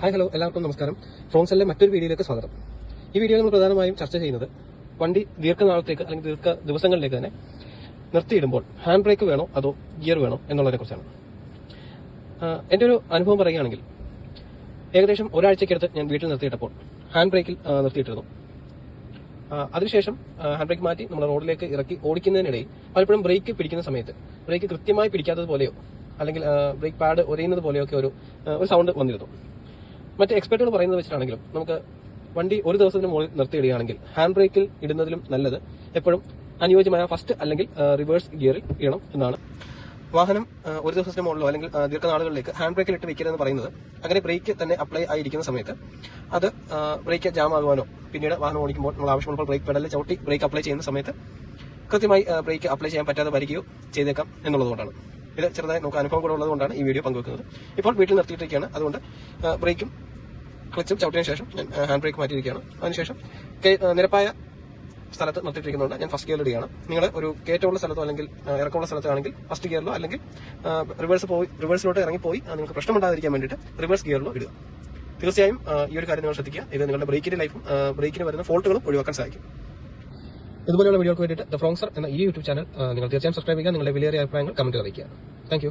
Hi hello എല്ലാവർക്കും നമസ്കാരം. ഫ്രോൺസെല്ലെ മറ്റൊരു വീഡിയോയിലേക്ക് സ്വാഗതം. ഈ വീഡിയോ നമ്മൾ പ്രധാനമായും ചർച്ച ചെയ്യുന്നത് വണ്ടി ദീർഘനാളത്തേക്ക് അല്ലെങ്കിൽ ദീർഘ ദിവസങ്ങളിലേക്ക് തന്നെ നിർത്തിയിടുമ്പോൾ ഹാൻഡ് ബ്രേക്ക് വേണോ അതോ ഗിയർ വേണോ എന്നുള്ളതിനെ കുറിച്ചാണ്. എന്റെ ഒരു അനുഭവം പറയുകയാണെങ്കിൽ ഏകദേശം ഒരാഴ്ചക്കടുത്ത് ഞാൻ വീട്ടിൽ നിർത്തിയിട്ടപ്പോൾ ഹാൻഡ് ബ്രേക്കിൽ നിർത്തിയിട്ടിരുന്നു. അതിനുശേഷം ഹാൻഡ് ബ്രേക്ക് മാറ്റി നമ്മൾ റോഡിലേക്ക് ഇറക്കി ഓടിക്കുന്നതിനിടയിൽ പലപ്പോഴും ബ്രേക്ക് പിടിക്കുന്ന സമയത്ത് ബ്രേക്ക് കൃത്യമായി പിടിക്കാത്തത് പോലെയോ അല്ലെങ്കിൽ ബ്രേക്ക് പാഡ് ഒരയുന്നത് പോലെയൊക്കെ ഒരു ഒരു സൗണ്ട് വന്നിരുന്നു. മറ്റ് എക്സ്പെർട്ടുകൾ പറയുന്നത് വെച്ചിട്ടാണെങ്കിലും നമുക്ക് വണ്ടി ഒരു ദിവസത്തിന് മുകളിൽ നിർത്തിയിടുകയാണെങ്കിൽ ഹാൻഡ് ബ്രേക്കിൽ ഇടുന്നതിലും നല്ലത് എപ്പോഴും അനുയോജ്യമായ ഫസ്റ്റ് അല്ലെങ്കിൽ റിവേഴ്സ് ഗിയറിൽ ഇടണം എന്നാണ്. വാഹനം ഒരു ദിവസത്തിന് മുകളിലോ അല്ലെങ്കിൽ ദീർഘനാളുകളിലേക്ക് ഹാൻഡ് ബ്രേക്കിൽ ഇട്ട് വെക്കരുത് എന്ന് പറയുന്നത് അങ്ങനെ ബ്രേക്ക് തന്നെ അപ്ലൈ ആയിരിക്കുന്ന സമയത്ത് അത് ബ്രേക്ക് ജാം ആകുവാനോ പിന്നീട് വാഹനം ഓടിക്കുമ്പോൾ നമ്മൾ ആവശ്യമുള്ളപ്പോൾ ബ്രേക്ക് പെഡലിൽ ചവിട്ടി ബ്രേക്ക് അപ്ലൈ ചെയ്യുന്ന സമയത്ത് കൃത്യമായി ബ്രേക്ക് അപ്ലൈ ചെയ്യാൻ പറ്റാതെ വരികയോ ചെയ്തേക്കാം എന്നുള്ളതുകൊണ്ടാണ്. ഇത് ചെറുതായി നമുക്ക് അനുഭവം കൂടെ ഉള്ളതുകൊണ്ടാണ് ഈ വീഡിയോ പങ്കുവെക്കുന്നത്. ഇപ്പോൾ വീട്ടിൽ നിർത്തിയിട്ടിരിക്കുകയാണ്. അതുകൊണ്ട് ബ്രേക്കും ക്ലച്ചും ചവിട്ടിയതിനു ശേഷം ഞാൻ ഹാൻഡ് ബ്രേക്ക് മാറ്റിയിരിക്കുകയാണ്. അതിനുശേഷം നിരപ്പായ സ്ഥലത്ത് നിർത്തിയിട്ടിരിക്കുന്നുണ്ട് ഞാൻ ഫസ്റ്റ് ഗിയറിൽ ഇടുകയാണ്. നിങ്ങൾ ഒരു കയറ്റമുള്ള സ്ഥലത്തോ അല്ലെങ്കിൽ ഇറക്കമുള്ള സ്ഥലത്താണെങ്കിൽ ഫസ്റ്റ് ഗിയറിലോ അല്ലെങ്കിൽ റിവേഴ്സ് പോയി റിവേഴ്സിലോട്ട് ഇറങ്ങിപ്പോയി നിങ്ങൾക്ക് പ്രശ്നമുണ്ടാതിരിക്കാൻ വേണ്ടിയിട്ട് റിവേഴ്സ് ഗിയറിലോ ഇടുക. തീർച്ചയായും ഈ ഒരു കാര്യം നിങ്ങൾ ശ്രദ്ധിക്കുക. ഇത് നിങ്ങളുടെ ബ്രേക്കിന്റെ ലൈഫും ബ്രേക്കിന് വരുന്ന ഫോൾട്ടുകളും ഒഴിവാക്കാൻ സഹായിക്കും. ഇതുപോലെയുള്ള വീഡിയോക്ക് വേണ്ടിയിട്ട് ദ ഫ്രോങ്സർ എന്ന ഈ യൂട്യൂബ് ചാനൽ നിങ്ങൾ തീർച്ചയായും സബ്സ്ക്രൈബ് ചെയ്യുക. നിങ്ങളുടെ വിലയേറിയ അഭിപ്രായങ്ങൾ കമന്റ് അറിയിക്കുക. താങ്ക്